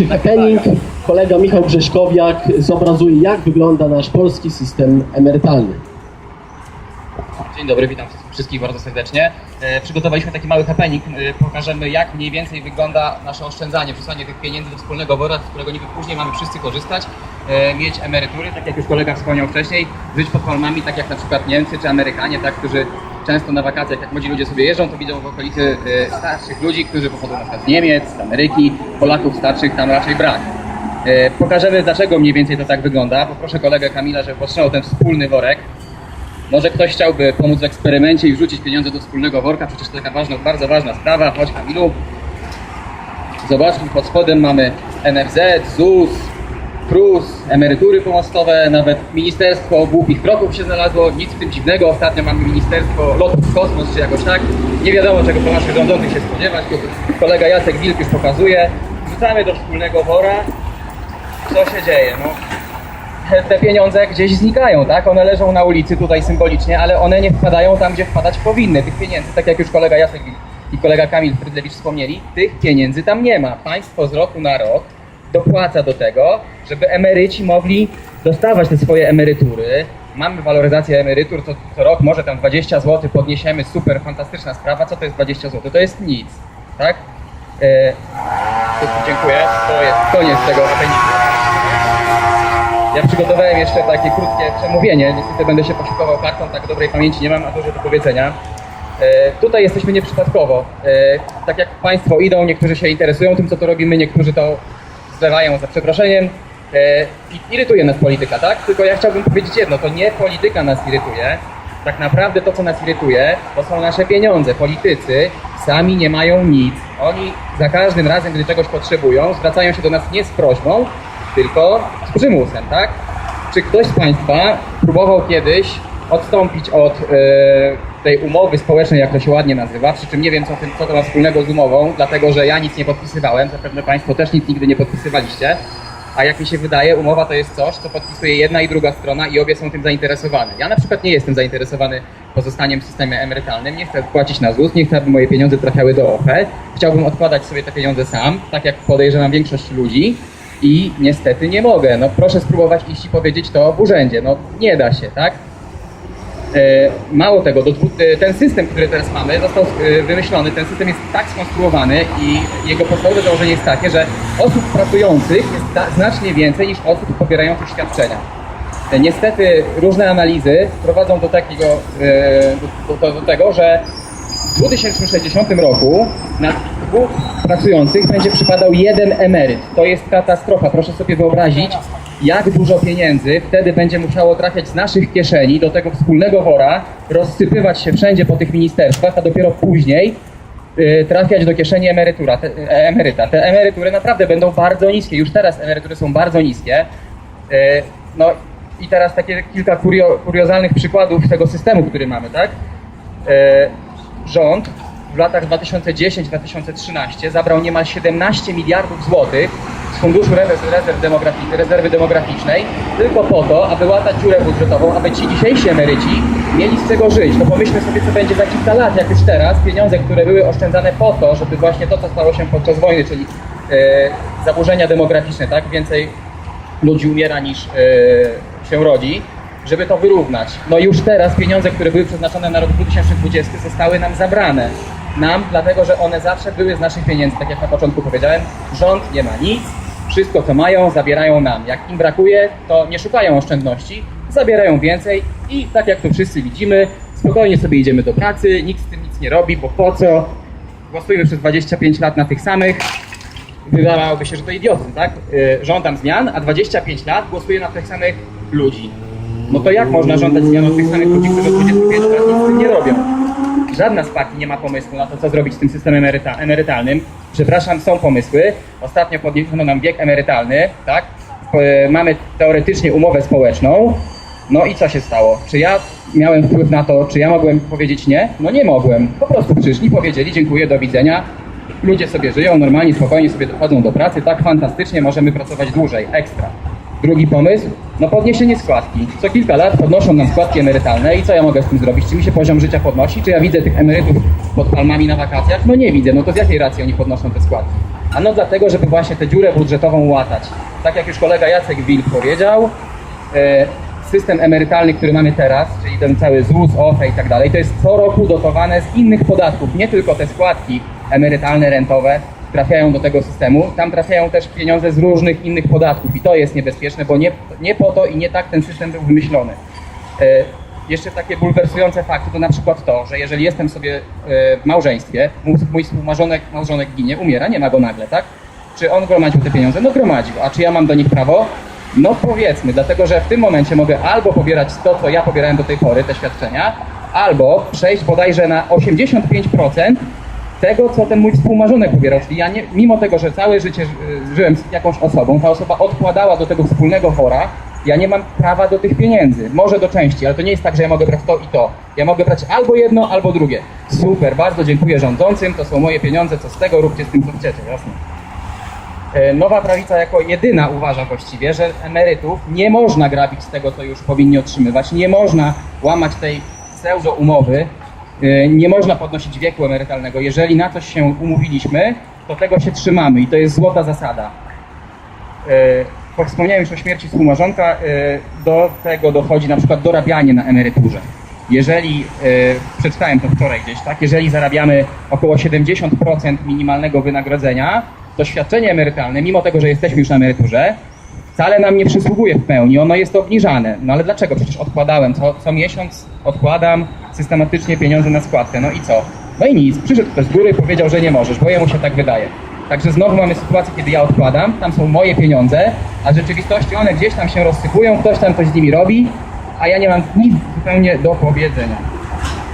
Dzisiejszy happening kolega Michał Grześkowiak zobrazuje, jak wygląda nasz polski system emerytalny. Dzień dobry, witam wszystkich bardzo serdecznie. E, Przygotowaliśmy taki mały happening. E, Pokażemy, jak mniej więcej wygląda nasze oszczędzanie, wrzucanie tych pieniędzy do wspólnego wora, z którego niby później mamy wszyscy korzystać, e, mieć emerytury, tak jak już kolega wspomniał wcześniej, żyć pod palmami, tak jak na przykład Niemcy czy Amerykanie, tak, którzy często na wakacjach, jak młodzi ludzie sobie jeżdżą, to widzą w okolicy e, starszych ludzi, którzy pochodzą na przykład z Niemiec, z Ameryki, Polaków starszych tam raczej brak. E, Pokażemy, dlaczego mniej więcej to tak wygląda. Poproszę kolegę Kamila, żeby potrzymał ten wspólny worek. Może ktoś chciałby pomóc w eksperymencie i wrzucić pieniądze do wspólnego worka, przecież to taka ważna, bardzo ważna sprawa. Chodź Kamilu. Zobaczmy, pod spodem mamy NFZ, ZUS, KRUS, emerytury pomostowe, nawet Ministerstwo Głupich Kroków się znalazło, nic w tym dziwnego. Ostatnio mamy Ministerstwo Lotów Kosmos, czy jakoś tak. Nie wiadomo, czego po naszych rządzących się spodziewać. Kolega Jacek Wilk już pokazuje. Wrzucamy do wspólnego wora. Co się dzieje? No, te pieniądze gdzieś znikają, tak? One leżą na ulicy tutaj symbolicznie, ale one nie wpadają tam, gdzie wpadać powinny. Tych pieniędzy, tak jak już kolega Jacek i kolega Kamil Frydlewicz wspomnieli, tych pieniędzy tam nie ma. Państwo z roku na rok dopłaca do tego, żeby emeryci mogli dostawać te swoje emerytury. Mamy waloryzację emerytur, co, co rok może tam 20 zł podniesiemy, super, fantastyczna sprawa. Co to jest 20 zł? To jest nic, tak? E, dziękuję, to jest koniec tego. Ja przygotowałem jeszcze takie krótkie przemówienie. Niestety będę się posiłkował kartą, tak dobrej pamięci nie mam, a dużo do powiedzenia. E, tutaj jesteśmy nieprzypadkowo. E, tak jak Państwo idą, niektórzy się interesują tym, co tu robimy, niektórzy to zlewają za przeproszeniem. E, irytuje nas polityka, tak? Tylko ja chciałbym powiedzieć jedno, to nie polityka nas irytuje. Tak naprawdę to, co nas irytuje, to są nasze pieniądze. Politycy sami nie mają nic. Oni za każdym razem, gdy czegoś potrzebują, zwracają się do nas nie z prośbą, tylko z przymusem, tak? Czy ktoś z Państwa próbował kiedyś odstąpić od e, tej umowy społecznej, jak to się ładnie nazywa, przy czym nie wiem, co, co to ma wspólnego z umową, dlatego że ja nic nie podpisywałem, zapewne Państwo też nic nigdy nie podpisywaliście, a jak mi się wydaje, umowa to jest coś, co podpisuje jedna i druga strona i obie są tym zainteresowane. Ja na przykład nie jestem zainteresowany pozostaniem w systemie emerytalnym, nie chcę płacić na ZUS, nie chcę, aby moje pieniądze trafiały do OFE, chciałbym odkładać sobie te pieniądze sam, tak jak podejrzewam większość ludzi, i niestety nie mogę. No proszę spróbować iść i powiedzieć to w urzędzie. No nie da się, tak? E, Mało tego, e, ten system, który teraz mamy, został e, wymyślony. Ten system jest tak skonstruowany i jego podstawowe założenie jest takie, że osób pracujących jest znacznie więcej niż osób pobierających świadczenia. Niestety różne analizy prowadzą do takiego, do, do, do tego, że w 2060 roku na dwóch pracujących będzie przypadał jeden emeryt. To jest katastrofa. Proszę sobie wyobrazić, jak dużo pieniędzy wtedy będzie musiało trafiać z naszych kieszeni do tego wspólnego wora, rozsypywać się wszędzie po tych ministerstwach, a dopiero później y, trafiać do kieszeni emerytura, te, e, emeryta. Te emerytury naprawdę będą bardzo niskie. Już teraz emerytury są bardzo niskie. Y, No i teraz takie kilka kurio, kuriozalnych przykładów tego systemu, który mamy, tak? E, rząd w latach 2010-2013 zabrał niemal 17 miliardów złotych Funduszu Rezerw, Rezerwy Demograficznej tylko po to, aby łatać dziurę budżetową, aby ci dzisiejsi emeryci mieli z czego żyć. No pomyślmy sobie, co będzie za kilka lat, jak już teraz pieniądze, które były oszczędzane po to, żeby właśnie to, co stało się podczas wojny, czyli e, zaburzenia demograficzne, tak? Więcej ludzi umiera niż e, się rodzi, żeby to wyrównać. No już teraz pieniądze, które były przeznaczone na rok 2020 zostały nam zabrane. Nam, dlatego że one zawsze były z naszych pieniędzy, tak jak na początku powiedziałem. Rząd nie ma nic, wszystko co mają zabierają nam. Jak im brakuje, to nie szukają oszczędności, zabierają więcej i tak jak tu wszyscy widzimy, spokojnie sobie idziemy do pracy, nikt z tym nic nie robi, bo po co? Głosujemy przez 25 lat na tych samych, wydawałoby się, że to idiotyzm, tak? Yy, Żądam zmian, a 25 lat głosuję na tych samych ludzi. No to jak można żądać zmian od tych samych ludzi, którzy od 25 lat nic z tym nie robią? Żadna z partii nie ma pomysłu na to, co zrobić z tym systemem emeryta emerytalnym. Przepraszam, są pomysły. Ostatnio podniesiono nam wiek emerytalny, tak? Yy, Mamy teoretycznie umowę społeczną. No i co się stało? Czy ja miałem wpływ na to, czy ja mogłem powiedzieć nie? No nie mogłem. Po prostu przyszli, powiedzieli dziękuję, do widzenia. Ludzie sobie żyją normalnie, spokojnie sobie dochodzą do pracy, tak fantastycznie możemy pracować dłużej, ekstra. Drugi pomysł, no podniesienie składki. Co kilka lat podnoszą nam składki emerytalne i co ja mogę z tym zrobić? Czy mi się poziom życia podnosi? Czy ja widzę tych emerytów pod palmami na wakacjach? No nie widzę, no to z jakiej racji oni podnoszą te składki? Ano dlatego, żeby właśnie tę dziurę budżetową łatać. Tak jak już kolega Jacek Wilk powiedział, e, system emerytalny, który mamy teraz, czyli ten cały ZUS, OFE i tak dalej, to jest co roku dotowane z innych podatków. Nie tylko te składki emerytalne, rentowe trafiają do tego systemu, tam trafiają też pieniądze z różnych innych podatków i to jest niebezpieczne, bo nie, nie po to i nie tak ten system był wymyślony. E, Jeszcze takie bulwersujące fakty to na przykład to, że jeżeli jestem sobie e, w małżeństwie, mój, współmałżonek małżonek ginie, umiera, nie ma go nagle, tak? Czy on gromadził te pieniądze? No gromadził. A czy ja mam do nich prawo? No powiedzmy, dlatego że w tym momencie mogę albo pobierać to, co ja pobierałem do tej pory, te świadczenia, albo przejść bodajże na 85% tego, co ten mój współmarzonek pobierał. Czyli ja nie, mimo tego, że całe życie ży- żyłem z jakąś osobą, ta osoba odkładała do tego wspólnego wora, ja nie mam prawa do tych pieniędzy. Może do części, ale to nie jest tak, że ja mogę brać to i to. Ja mogę brać albo jedno, albo drugie. Super, bardzo dziękuję rządzącym, to są moje pieniądze, co z tego, róbcie z tym, co chcecie, jasne. E, Nowa prawica jako jedyna uważa właściwie, że emerytów nie można grabić z tego, co już powinni otrzymywać, nie można łamać tej pseudo umowy, e, nie można podnosić wieku emerytalnego. Jeżeli na coś się umówiliśmy, to tego się trzymamy i to jest złota zasada. E, Wspomniałem już o śmierci współmarzonka, e, do tego dochodzi na przykład dorabianie na emeryturze. Jeżeli, e, przeczytałem to wczoraj gdzieś, tak, jeżeli zarabiamy około 70% minimalnego wynagrodzenia, to świadczenie emerytalne, mimo tego, że jesteśmy już na emeryturze, wcale nam nie przysługuje w pełni, ono jest obniżane. No ale dlaczego? Przecież odkładałem, co, co miesiąc odkładam systematycznie pieniądze na składkę. No i co? No i nic, przyszedł ktoś z góry powiedział, że nie możesz, bo jemu się tak wydaje. Także znowu mamy sytuację, kiedy ja odkładam, tam są moje pieniądze, a w rzeczywistości one gdzieś tam się rozsypują, ktoś tam coś z nimi robi, a ja nie mam nic zupełnie do powiedzenia.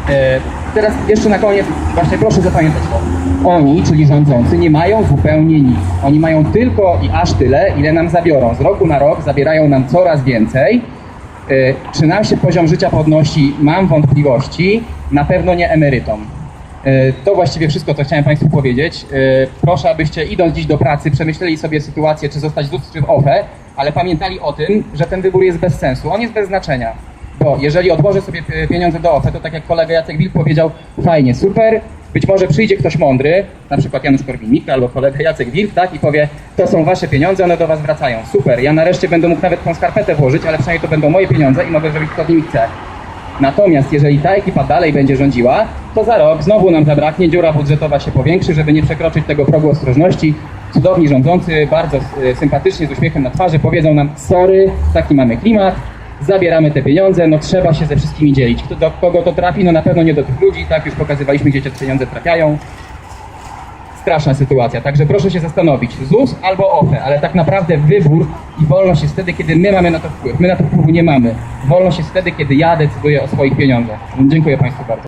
E, Teraz jeszcze na koniec, właśnie proszę zapamiętać to. Oni, czyli rządzący, nie mają zupełnie nic. Oni mają tylko i aż tyle, ile nam zabiorą. Z roku na rok zabierają nam coraz więcej. E, Czy nam się poziom życia podnosi? Mam wątpliwości. Na pewno nie emerytom. E, To właściwie wszystko, co chciałem Państwu powiedzieć. E, Proszę, abyście idąc dziś do pracy, przemyśleli sobie sytuację, czy zostać ZUS, czy w OFE, ale pamiętali o tym, że ten wybór jest bez sensu. On jest bez znaczenia. Bo jeżeli odłożę sobie pieniądze do OFE, to tak jak kolega Jacek Wilk powiedział, fajnie, super, być może przyjdzie ktoś mądry, na przykład Janusz Korwin-Mikke albo kolega Jacek Wilk, tak, i powie, to są wasze pieniądze, one do was wracają, super, ja nareszcie będę mógł nawet tą skarpetę włożyć, ale przynajmniej to będą moje pieniądze i mogę zrobić co z nimi chcę. Natomiast jeżeli ta ekipa dalej będzie rządziła, to za rok znowu nam zabraknie, dziura budżetowa się powiększy, żeby nie przekroczyć tego progu ostrożności. Cudowni rządzący, bardzo e, sympatycznie, z uśmiechem na twarzy powiedzą nam, sorry, taki mamy klimat, zabieramy te pieniądze, no trzeba się ze wszystkimi dzielić. Kto, do kogo to trafi? No na pewno nie do tych ludzi, tak już pokazywaliśmy, gdzie te pieniądze trafiają. Straszna sytuacja, także proszę się zastanowić, ZUS albo OFE, ale tak naprawdę wybór i wolność jest wtedy, kiedy my mamy na to wpływ. My na to wpływu nie mamy. Wolność jest wtedy, kiedy ja decyduję o swoich pieniądzach. Dziękuję Państwu bardzo.